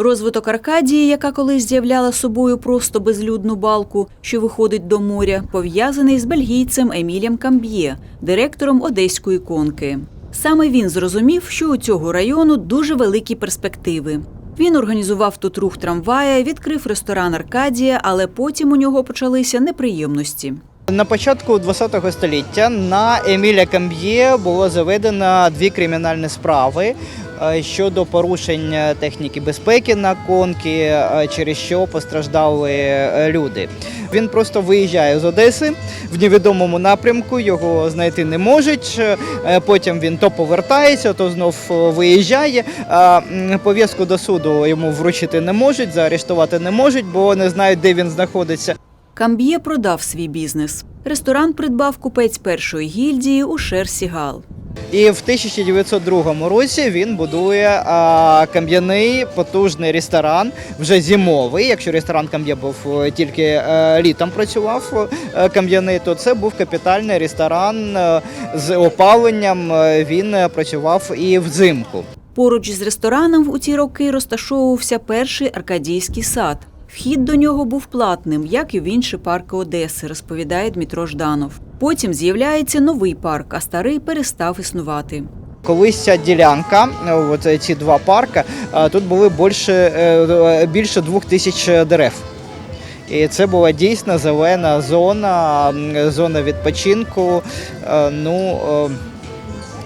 Розвиток Аркадії, яка колись з'являла собою просто безлюдну балку, що виходить до моря, пов'язаний з бельгійцем Емілем Камб'є, директором одеської конки. Саме він зрозумів, що у цього району дуже великі перспективи. Він організував тут рух трамвая, відкрив ресторан Аркадія, але потім у нього почалися неприємності. На початку ХХ століття на Еміля Камб'є було заведено дві кримінальні справи е, щодо порушень техніки безпеки на конки, е, через що постраждали е, люди. Він просто виїжджає з Одеси в невідомому напрямку, його знайти не можуть. Потім він то повертається, то знов виїжджає. Пов'язку до суду йому вручити не можуть, заарештувати не можуть, бо не знають, де він знаходиться. Камб'є продав свій бізнес. Ресторан придбав купець першої гільдії у Шерсігал. І в 1902 році він будує а, кам'яний потужний ресторан, вже зимовий. Якщо ресторан Кам'я був е, тільки е, літом працював е, кам'яний, то це був капітальний ресторан з опаленням. Він працював і взимку. Поруч з рестораном у ті роки розташовувався перший аркадійський сад. Вхід до нього був платним, як і в інші парки Одеси, розповідає Дмитро Жданов. Потім з'являється новий парк, а старий перестав існувати. Колись ця ділянка, е, от е, ці два парки, е, тут були більше, більше двох тисяч дерев. І це була дійсно зелена зона, зона відпочинку. Ну,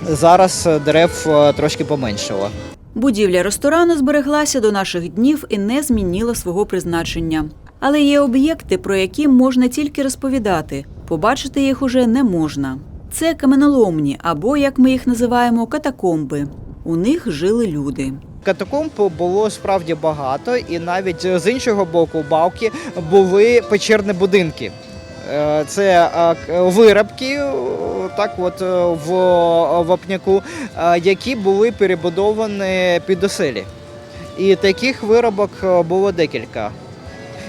зараз дерев трошки поменшало. Будівля ресторану збереглася до наших днів і не змінила свого призначення. Але є об'єкти, про які можна тільки розповідати. Побачити їх уже не можна. Це каменоломні або, як ми їх називаємо, катакомби. У них жили люди. Катакомб було справді багато, і навіть з іншого боку балки були печерні будинки. Е, Це е, виробки, е, так от в вапняку, які були перебудовані під оселі. І таких виробок було декілька.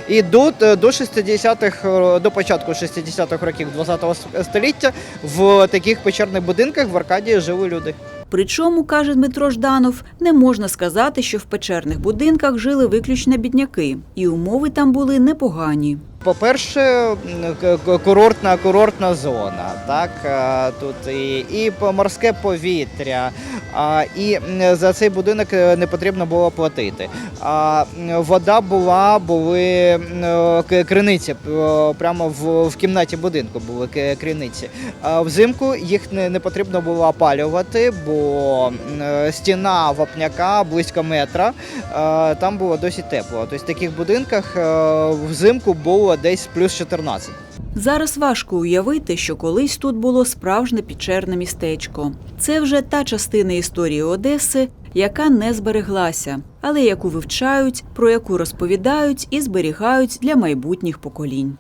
І до, до 60-х, е, до початку 60-х років ХХ століття в таких печерних будинках в Аркадії жили люди. Причому, каже Дмитро Жданов, не можна сказати, що в печерних будинках жили виключно бідняки, і умови там були непогані. По-перше, курортна курортна зона, так е, тут і, і морське повітря, і за цей будинок е, не потрібно було платити. А вода була, були е, криниці прямо в, в кімнаті будинку були криниці. Взимку їх не, не потрібно було опалювати, бо стіна вапняка близько метра. Там було досить тепло. Тобто в таких будинках взимку було десь плюс 14. Зараз важко уявити, що колись тут було справжнє печерне містечко. Це вже та частина історії Одеси, яка не збереглася, але яку вивчають, про яку розповідають і зберігають для майбутніх поколінь.